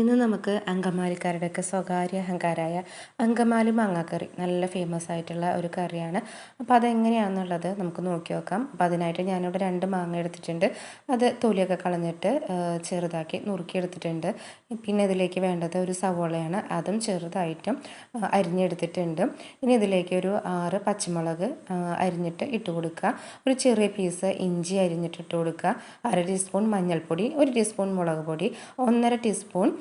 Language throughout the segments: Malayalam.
ഇന്ന് നമുക്ക് അങ്കമാലിക്കാരുടെയൊക്കെ സ്വകാര്യ അഹങ്കാരായ അങ്കമാലി മാങ്ങാക്കറി നല്ല ഫേമസ് ആയിട്ടുള്ള ഒരു കറിയാണ്. അപ്പോൾ അതെങ്ങനെയാണെന്നുള്ളത് നമുക്ക് നോക്കി നോക്കാം. അപ്പോൾ അതിനായിട്ട് ഞാനിവിടെ രണ്ട് മാങ്ങ എടുത്തിട്ടുണ്ട്. അത് തൊലിയൊക്കെ കളഞ്ഞിട്ട് ചെറുതാക്കി നുറുക്കിയെടുത്തിട്ടുണ്ട്. പിന്നെ ഇതിലേക്ക് വേണ്ടത് ഒരു സവോളയാണ്. അതും ചെറുതായിട്ടും അരിഞ്ഞെടുത്തിട്ടുണ്ട്. ഇനി ഇതിലേക്ക് ഒരു ആറ് പച്ചമുളക് അരിഞ്ഞിട്ട് ഇട്ട് കൊടുക്കുക. ഒരു ചെറിയ പീസ് ഇഞ്ചി അരിഞ്ഞിട്ട് ഇട്ട് കൊടുക്കുക. അര ടീസ്പൂൺ മഞ്ഞൾപ്പൊടി ഒരു ടീസ്പൂൺ മുളക് പൊടി ഒന്നര ടീസ്പൂൺ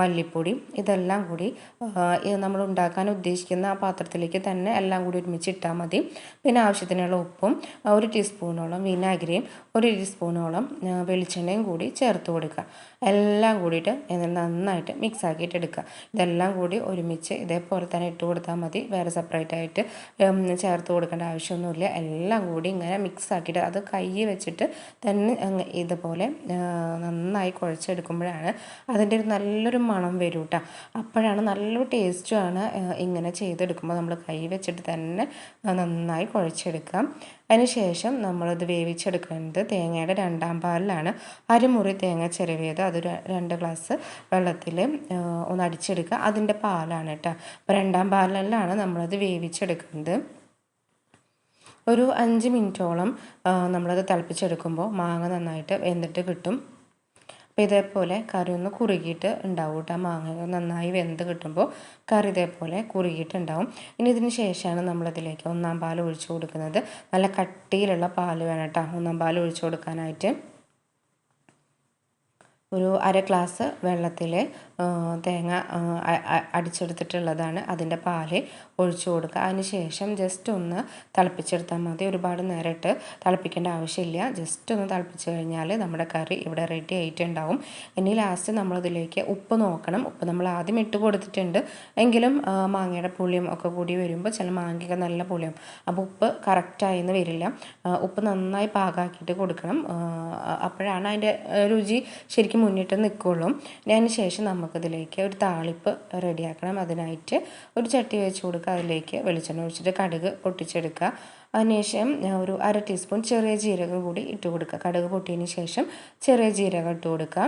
മല്ലിപ്പൊടി ഇതെല്ലാം കൂടി നമ്മൾ ഉണ്ടാക്കാൻ ഉദ്ദേശിക്കുന്ന ആ പാത്രത്തിലേക്ക് തന്നെ എല്ലാം കൂടി ഒരുമിച്ച് ഇട്ടാൽ മതി. പിന്നെ ആവശ്യത്തിനുള്ള ഉപ്പും ഒരു ടീസ്പൂണോളം വിനാഗിരിയും ഒരു ടീസ്പൂണോളം വെളിച്ചെണ്ണയും കൂടി ചേർത്ത് കൊടുക്കുക. എല്ലാം കൂടിയിട്ട് നന്നായിട്ട് മിക്സ് ആക്കിയിട്ട് എടുക്കുക. ഇതെല്ലാം കൂടി ഒരുമിച്ച് ഇതേപോലെ തന്നെ ഇട്ട് കൊടുത്താൽ മതി. വേറെ സെപ്പറേറ്റ് ആയിട്ട് ചേർത്ത് കൊടുക്കേണ്ട ആവശ്യമൊന്നുമില്ല. എല്ലാം കൂടി ഇങ്ങനെ മിക്സ് ആക്കിയിട്ട് അത് കൈ വെച്ചിട്ട് തന്നെ ഇതുപോലെ നന്നായി കുഴച്ചെടുക്കുമ്പോഴാണ് അതിന്റെ ഒരു നല്ലൊരു നല്ലൊരു മണം വരും കേട്ടോ അപ്പോഴാണ് നല്ലൊരു ടേസ്റ്റുമാണ് ഇങ്ങനെ ചെയ്തെടുക്കുമ്പോൾ നമ്മൾ കൈ വെച്ചിട്ട് തന്നെ നന്നായി കുഴച്ചെടുക്കാം. അതിനുശേഷം നമ്മളത് വേവിച്ചെടുക്കുന്നത് തേങ്ങയുടെ രണ്ടാം പാലിലാണ്. അരമുറി തേങ്ങ ചിരവിയത്. അത് രണ്ട് ഗ്ലാസ് വെള്ളത്തിൽ ഒന്ന് അടിച്ചെടുക്കുക. അതിന്റെ പാലാണ് കേട്ടോ അപ്പോൾ രണ്ടാം പാലിലാണ് നമ്മളത് വേവിച്ചെടുക്കുന്നത്. ഒരു അഞ്ച് മിനിറ്റോളം നമ്മളത് തിളപ്പിച്ചെടുക്കുമ്പോൾ മാങ്ങ നന്നായിട്ട് വെന്തിട്ട് കിട്ടും. അപ്പോൾ ഇതേപോലെ കറി ഒന്ന് കുറുകിയിട്ട് ഉണ്ടാവും കേട്ടോ മാങ്ങ നന്നായി വെന്ത് കിട്ടുമ്പോൾ കറി ഇതേപോലെ കുറുകിയിട്ടുണ്ടാവും. ഇനി ഇതിന് ശേഷമാണ് നമ്മളിതിലേക്ക് ഒന്നാം പാൽ ഒഴിച്ചു കൊടുക്കുന്നത്. നല്ല കട്ടിയിലുള്ള പാൽ വേണം കേട്ടോ ഒന്നാം പാൽ ഒഴിച്ചു കൊടുക്കാനായിട്ട്. ഒരു അര ഗ്ലാസ് വെള്ളത്തിൽ തേങ്ങ അടിച്ചെടുത്തിട്ടുള്ളതാണ് അതിന്റെ പാൽ ഒഴിച്ചു കൊടുക്കുക. അതിന് ശേഷം ജസ്റ്റ് ഒന്ന് തിളപ്പിച്ചെടുത്താൽ മതി. ഒരുപാട് നേരിട്ട് തിളപ്പിക്കേണ്ട ആവശ്യമില്ല. ജസ്റ്റ് ഒന്ന് തിളപ്പിച്ച് കഴിഞ്ഞാൽ നമ്മുടെ കറി ഇവിടെ റെഡി ആയിട്ടുണ്ടാവും. ഇനി ലാസ്റ്റ് നമ്മളിതിലേക്ക് ഉപ്പ് നോക്കണം. ഉപ്പ് നമ്മൾ ആദ്യം ഇട്ട് കൊടുത്തിട്ടുണ്ട്. എങ്കിലും മാങ്ങയുടെ പുളിയും ഒക്കെ കൂടി വരുമ്പോൾ ചില മാങ്ങയൊക്കെ നല്ല പുളിയും അപ്പോൾ ഉപ്പ് കറക്റ്റായെന്ന് വരില്ല. ഉപ്പ് നന്നായി പാകാക്കിയിട്ട് കൊടുക്കണം. അപ്പോഴാണ് അതിന്റെ രുചി ശരിക്കും മുന്നിട്ട് നിൽക്കുള്ളൂ അതിന് ശേഷം നമുക്കിതിലേക്ക് ഒരു താളിപ്പ് റെഡിയാക്കണം. അതിനായിട്ട് ഒരു ചട്ടി വെച്ച് കൊടുക്കുക. അതിലേക്ക് വെളിച്ചെണ്ണ ഒഴിച്ചിട്ട് കടുക് പൊട്ടിച്ചെടുക്കുക. അതിനുശേഷം ഒരു അര ടീസ്പൂൺ ചെറിയ ജീരകം കൂടി ഇട്ട് കൊടുക്കുക. കടുക് പൊട്ടിയതിന് ശേഷം ചെറിയ ജീരകം ഇട്ട് കൊടുക്കുക.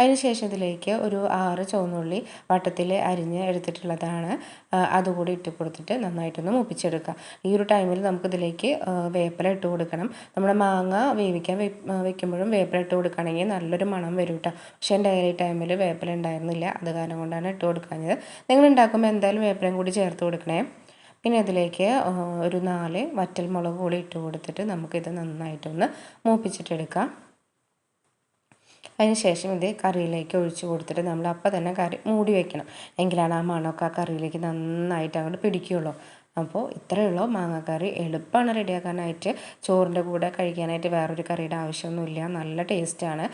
അതിനുശേഷം ഇതിലേക്ക് ഒരു ആറ് ചുവന്നുള്ളി വട്ടത്തിൽ അരിഞ്ഞ് എടുത്തിട്ടുള്ളതാണ്. അതുകൂടി ഇട്ട് കൊടുത്തിട്ട് നന്നായിട്ടൊന്ന് മുപ്പിച്ചെടുക്കുക ഈ ഒരു ടൈമിൽ നമുക്കിതിലേക്ക് വേപ്പില ഇട്ട് കൊടുക്കണം. നമ്മുടെ മാങ്ങ വേവിക്കാൻ വെക്കുമ്പോഴും വേപ്പില ഇട്ട് കൊടുക്കുകയാണെങ്കിൽ നല്ലൊരു മണം വരും കേട്ടോ പക്ഷേ എന്റെ ഈ ടൈമിൽ വേപ്പില ഉണ്ടായിരുന്നില്ല. അത് കാരണം കൊണ്ടാണ് ഇട്ട് കൊടുക്കാഞ്ഞത്. നിങ്ങൾ ഉണ്ടാക്കുമ്പോൾ എന്തായാലും വേപ്പിലയും കൂടി ചേർത്ത് കൊടുക്കണേ. പിന്നെ അതിലേക്ക് ഒരു നാല് വറ്റൽ മുളക് കൂടി ഇട്ട് കൊടുത്തിട്ട് നമുക്കിത് നന്നായിട്ടൊന്ന് മൂപ്പിച്ചിട്ടെടുക്കാം. അതിന് ശേഷം ഇത് കറിയിലേക്ക് ഒഴിച്ച് കൊടുത്തിട്ട് നമ്മൾ അപ്പം തന്നെ കറി മൂടി വെക്കണം. എങ്കിലാണ് ആ മണമൊക്കെ ആ കറിയിലേക്ക് നന്നായിട്ട് അങ്ങോട്ട് പിടിക്കുകയുള്ളൂ. അപ്പോൾ ഇത്രയേ ഉള്ളൂ. മാങ്ങാക്കറി എളുപ്പമാണ് റെഡിയാക്കാനായിട്ട്. ചോറിന്റെ കൂടെ കഴിക്കാനായിട്ട് വേറൊരു കറിയുടെ ആവശ്യമൊന്നുമില്ല. നല്ല ടേസ്റ്റാണ്.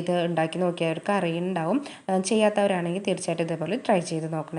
ഇത് ഉണ്ടാക്കി നോക്കിയവർക്ക് ഉണ്ടാവും ചെയ്യാത്തവരാണെങ്കിൽ തീർച്ചയായിട്ടും ഇതേപോലെ ട്രൈ ചെയ്ത് നോക്കണം.